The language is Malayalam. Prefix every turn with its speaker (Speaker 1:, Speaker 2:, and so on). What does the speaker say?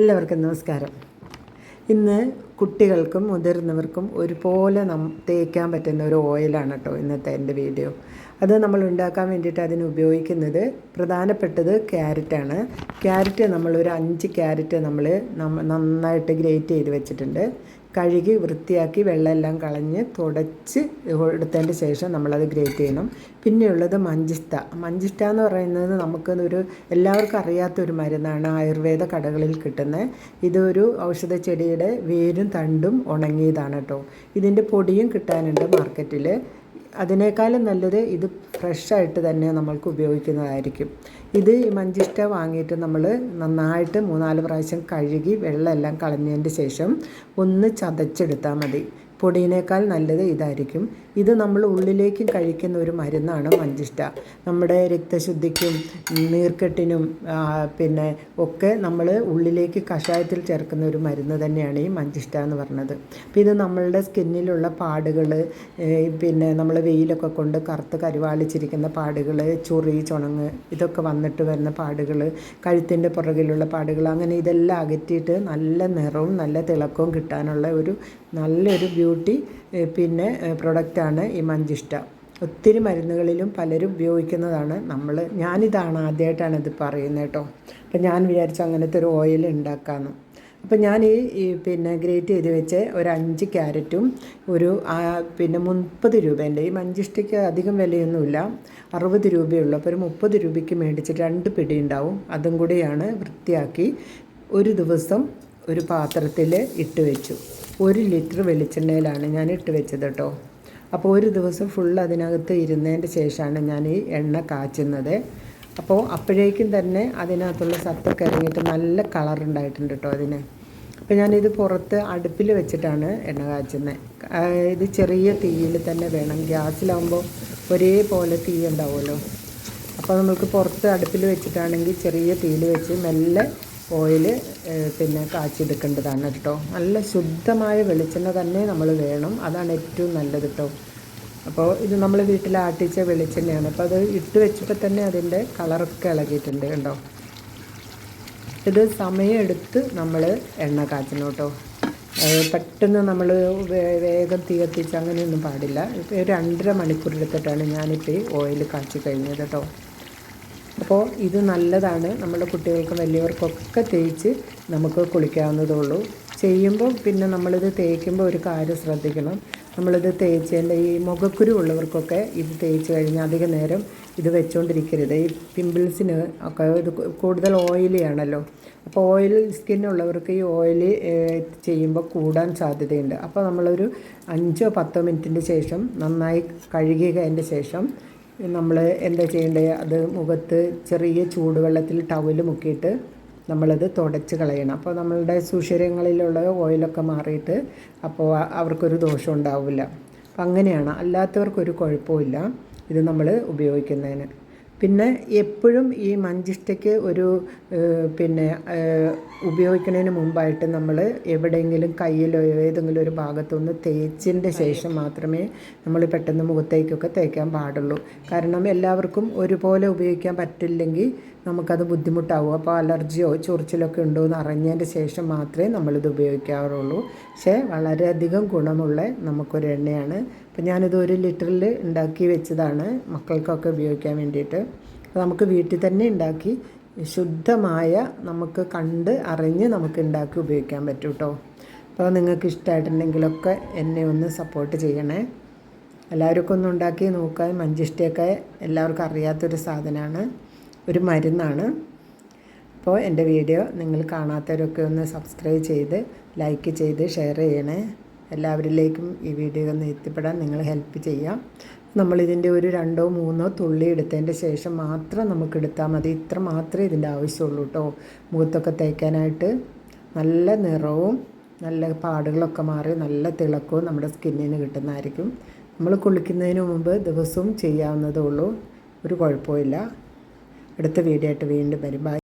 Speaker 1: എല്ലാവർക്കും നമസ്കാരം. ഇന്ന് കുട്ടികൾക്കും മുതിർന്നവർക്കും ഒരുപോലെ നം തേക്കാൻ പറ്റുന്ന ഒരു ഓയിലാണ് കേട്ടോ ഇന്നത്തെ എന്റെ വീഡിയോ. അത് നമ്മൾ ഉണ്ടാക്കാൻ വേണ്ടിയിട്ട് അതിന് ഉപയോഗിക്കുന്നത് പ്രധാനപ്പെട്ടത് ക്യാരറ്റാണ് ക്യാരറ്റ് നമ്മൾ ഒരു അഞ്ച് ക്യാരറ്റ് നമ്മൾ നന്നായിട്ട് ഗ്രേറ്റ് ചെയ്ത് വെച്ചിട്ടുണ്ട്. കഴുകി വൃത്തിയാക്കി വെള്ളമെല്ലാം കളഞ്ഞ് തുടച്ച് എടുത്തതിന്റെ ശേഷം നമ്മളത് ഗ്രേറ്റ് ചെയ്യണം. പിന്നെയുള്ളത് മഞ്ചിഷ്ട. മഞ്ചിഷ്ട എന്ന് പറയുന്നത് നമുക്ക് ഒരു എല്ലാവർക്കും അറിയാത്തൊരു മരുന്നാണ് ആയുർവേദ കടകളിൽ കിട്ടുന്നത് ഇതൊരു ഔഷധ ചെടിയുടെ വേരും തണ്ടും ഉണങ്ങിയതാണ് കേട്ടോ ഇതിന്റെ പൊടിയും കിട്ടാനുണ്ട് മാർക്കറ്റിൽ അതിനേക്കാളും നല്ലത് ഇത് ഫ്രഷായിട്ട് തന്നെ നമ്മൾക്ക് ഉപയോഗിക്കുന്നതായിരിക്കും. ഇത് മഞ്ചിഷ്ട വാങ്ങിയിട്ട് നമ്മൾ നന്നായിട്ട് മൂന്നാൽ പ്രാവശ്യം കഴുകി വെള്ളമെല്ലാം കളഞ്ഞതിന്റെ ശേഷം ഒന്ന് ചതച്ചെടുത്താൽ മതി. പൊടിയിനേക്കാൾ നല്ലത് ഇതായിരിക്കും. ഇത് നമ്മൾ ഉള്ളിലേക്കും കഴിക്കുന്ന ഒരു മരുന്നാണ് മഞ്ചിഷ്ട. നമ്മുടെ രക്തശുദ്ധിക്കും നീർക്കെട്ടിനും പിന്നെ ഒക്കെ നമ്മൾ ഉള്ളിലേക്ക് കഷായത്തിൽ ചേർക്കുന്ന ഒരു മരുന്ന് തന്നെയാണ് ഈ മഞ്ചിഷ്ട എന്ന് പറഞ്ഞത്. അപ്പോൾ ഇത് നമ്മളുടെ സ്കിന്നിലുള്ള പാടുകൾ പിന്നെ നമ്മൾ വെയിലൊക്കെ കൊണ്ട് കറുത്ത് കരുവാളിച്ചിരിക്കുന്ന പാടുകൾ ചൊറി ചുണങ്ങ് ഇതൊക്കെ വന്നിട്ട് വരുന്ന പാടുകൾ കഴുത്തിന്റെ പുറകിലുള്ള പാടുകൾ അങ്ങനെ ഇതെല്ലാം അകറ്റിയിട്ട് നല്ല നിറവും നല്ല തിളക്കവും കിട്ടാനുള്ള ഒരു നല്ലൊരു ബ്യൂട്ടി പിന്നെ പ്രൊഡക്റ്റാണ് ഈ മഞ്ചിഷ്ട. ഒത്തിരി മരുന്നുകളിലും പലരും ഉപയോഗിക്കുന്നതാണ് നമ്മൾ ഞാനിതാണ് ആദ്യമായിട്ടാണ് ഇത് പറയുന്നത് കേട്ടോ. അപ്പം ഞാൻ വിചാരിച്ചു അങ്ങനത്തെ ഒരു ഓയിൽ ഉണ്ടാക്കാമെന്ന് അപ്പം ഞാൻ ഈ പിന്നെ ഗ്രേറ്റ് ചെയ്ത് വെച്ച് ഒരു അഞ്ച് ക്യാരറ്റും ഒരു പിന്നെ മുപ്പത് രൂപേന്റെ ഈ മഞ്ചിഷ്ടയ്ക്ക് അധികം വിലയൊന്നുമില്ല. അറുപത് രൂപയുള്ളൂ. അപ്പോൾ ഒരു മുപ്പത് രൂപയ്ക്ക് മേടിച്ചിട്ട് രണ്ട് പിടി ഉണ്ടാവും. അതും കൂടിയാണ് വൃത്തിയാക്കി ഒരു ദിവസം ഒരു പാത്രത്തിൽ ഇട്ട് വെച്ചു. ഒരു ലിറ്റർ വെളിച്ചെണ്ണയിലാണ് ഞാൻ ഇട്ട് വെച്ചത് കേട്ടോ. അപ്പോൾ ഒരു ദിവസം ഫുൾ അതിനകത്ത് ഇരുന്നതിന്റെ ശേഷമാണ് ഞാൻ ഈ എണ്ണ കാച്ചുന്നത്. അപ്പോൾ അപ്പോഴേക്കും തന്നെ അതിനകത്തുള്ള സത്തൊക്കെ ഇറങ്ങിയിട്ട് നല്ല കളർ ഉണ്ടായിട്ടുണ്ട് കേട്ടോ അതിന്. അപ്പോൾ ഞാനിത് പുറത്ത് അടുപ്പിൽ വെച്ചിട്ടാണ് എണ്ണ കാച്ചുന്നത് ഇത് ചെറിയ തീയിൽ തന്നെ വേണം. ഗ്യാസിലാവുമ്പോൾ ഒരേപോലെ തീ ഉണ്ടാവുമല്ലോ. അപ്പോൾ നമുക്ക് പുറത്ത് അടുപ്പിൽ വെച്ചിട്ടാണെങ്കിൽ ചെറിയ തീയിൽ വെച്ച് മെല്ലെ ഓയിൽ പിന്നെ കാച്ചെടുക്കേണ്ടതാണ് കേട്ടോ. നല്ല ശുദ്ധമായ വെളിച്ചെണ്ണ തന്നെ നമ്മൾ വേണം. അതാണ് ഏറ്റവും നല്ലത് കേട്ടോ. അപ്പോൾ ഇത് നമ്മൾ വീട്ടിൽ ആട്ടിച്ച വെളിച്ചെണ്ണയാണ്. അപ്പോൾ അത് ഇട്ട് വെച്ചപ്പോൾ തന്നെ അതിന്റെ കളറൊക്കെ ഇളകിയിട്ടുണ്ട് കണ്ടോ. ഇത് സമയമെടുത്ത് നമ്മൾ എണ്ണ കാച്ചണം കേട്ടോ. പെട്ടെന്ന് നമ്മൾ വേഗം തീ കത്തിച്ച് അങ്ങനെയൊന്നും പാടില്ല. ഇപ്പോൾ രണ്ടര മണിക്കൂർ എടുത്തിട്ടാണ് ഞാനിപ്പോൾ ഈ ഓയിൽ കാച്ചി കഴിഞ്ഞത് കേട്ടോ. അപ്പോൾ ഇത് നല്ലതാണ്. നമ്മുടെ കുട്ടികൾക്കും വലിയവർക്കൊക്കെ തേച്ച് നമുക്ക് കുളിക്കാവുന്നതേ ഉള്ളൂ ചെയ്യുമ്പോൾ പിന്നെ നമ്മളിത് തേക്കുമ്പോൾ ഒരു കാര്യം ശ്രദ്ധിക്കണം. നമ്മളിത് തേച്ചതിന്റെ ഈ മുഖക്കുരു ഉള്ളവർക്കൊക്കെ ഇത് തേച്ച് കഴിഞ്ഞാൽ അധിക നേരം ഇത് വെച്ചുകൊണ്ടിരിക്കരുത് ഈ പിമ്പിൾസിന് ഒക്കെ ഇത് കൂടുതൽ ഓയിലി ആണല്ലോ. അപ്പോൾ ഓയിൽ സ്കിന്നുള്ളവർക്ക് ഈ ഓയിൽ ചെയ്യുമ്പോൾ കൂടാൻ സാധ്യതയുണ്ട്. അപ്പോൾ നമ്മളൊരു അഞ്ചോ പത്തോ മിനിറ്റിന്റെ ശേഷം നന്നായി കഴുകിയതിന്റെ ശേഷം നമ്മൾ എന്താ ചെയ്യേണ്ടത് അത് മുഖത്ത് ചെറിയ ചൂടുവെള്ളത്തിൽ ടവൽ മുക്കിയിട്ട് നമ്മളത് തുടച്ച് കളയണം. അപ്പോൾ നമ്മളുടെ സുഷിരങ്ങളിലുള്ള ഓയിലൊക്കെ മാറിയിട്ട് അപ്പോൾ അവർക്കൊരു ദോഷം ഉണ്ടാവില്ല. അപ്പം അങ്ങനെയാണ്. അല്ലാത്തവർക്കൊരു കുഴപ്പമില്ല ഇത് നമ്മൾ ഉപയോഗിക്കുന്നതിന്. പിന്നെ എപ്പോഴും ഈ മഞ്ചിഷ്ടയ്ക്ക് ഒരു പിന്നെ ഉപയോഗിക്കുന്നതിന് മുമ്പായിട്ട് നമ്മൾ എവിടെയെങ്കിലും കയ്യിലോ ഏതെങ്കിലും ഒരു ഭാഗത്തൊന്ന് തേച്ചതിന്റെ ശേഷം മാത്രമേ നമ്മൾ പെട്ടെന്ന് മുഖത്തേക്കൊക്കെ തേക്കാൻ പാടുള്ളൂ. കാരണം എല്ലാവർക്കും ഒരുപോലെ ഉപയോഗിക്കാൻ പറ്റില്ലെങ്കിൽ നമുക്കത് ബുദ്ധിമുട്ടാവും. അപ്പോൾ അലർജിയോ ചൊറിച്ചിലൊക്കെ ഉണ്ടോ എന്ന് അറിഞ്ഞതിന്റെ ശേഷം മാത്രമേ നമ്മളിത് ഉപയോഗിക്കാറുള്ളൂ. പക്ഷേ വളരെയധികം ഗുണമുള്ള നമുക്കൊരു എണ്ണയാണ്. അപ്പോൾ ഞാനിത് ഒരു ലിറ്ററിൽ ഉണ്ടാക്കി വെച്ചതാണ് മക്കൾക്കൊക്കെ ഉപയോഗിക്കാൻ വേണ്ടിയിട്ട്. നമുക്ക് വീട്ടിൽ തന്നെ ഉണ്ടാക്കി ശുദ്ധമായ നമുക്ക് കണ്ട് അറിഞ്ഞ് നമുക്ക് ഉണ്ടാക്കി ഉപയോഗിക്കാൻ പറ്റും കേട്ടോ അപ്പോൾ നിങ്ങൾക്ക് ഇഷ്ടമായിട്ടുണ്ടെങ്കിലൊക്കെ എന്നെ ഒന്ന് സപ്പോർട്ട് ചെയ്യണേ. എല്ലാവർക്കും ഒന്ന് ഉണ്ടാക്കി നോക്കാൻ മഞ്ചിഷ്ടയൊക്കെ എല്ലാവർക്കും അറിയാത്തൊരു സാധനമാണ്. ഒരു മരുന്നാണ്. അപ്പോൾ എന്റെ വീഡിയോ നിങ്ങൾ കാണാത്തവരൊക്കെ ഒന്ന് സബ്സ്ക്രൈബ് ചെയ്ത് ലൈക്ക് ചെയ്ത് ഷെയർ ചെയ്യണേ. എല്ലാവരിലേക്കും ഈ വീഡിയോ ഒന്ന് എത്തിപ്പെടാൻ നിങ്ങൾ ഹെൽപ്പ് ചെയ്യാം. നമ്മളിതിന്റെ ഒരു രണ്ടോ മൂന്നോ തുള്ളി എടുത്തതിന്റെ ശേഷം മാത്രം നമുക്ക് എടുത്താൽ മതി. ഇത്ര മാത്രമേ ഇതിന്റെ ആവശ്യമുള്ളൂ കേട്ടോ. മുഖത്തൊക്കെ തേക്കാനായിട്ട് നല്ല നിറവും നല്ല പാടുകളൊക്കെ മാറി നല്ല തിളക്കവും നമ്മുടെ സ്കിന്നിന് കിട്ടുന്നതായിരിക്കും. നമ്മൾ കുളിക്കുന്നതിന് മുമ്പ് ദിവസവും ചെയ്യാവുന്നതേ ഉള്ളൂ. ഒരു കുഴപ്പമില്ല അടുത്ത വീഡിയോ ആയിട്ട് വീണ്ടും വരും.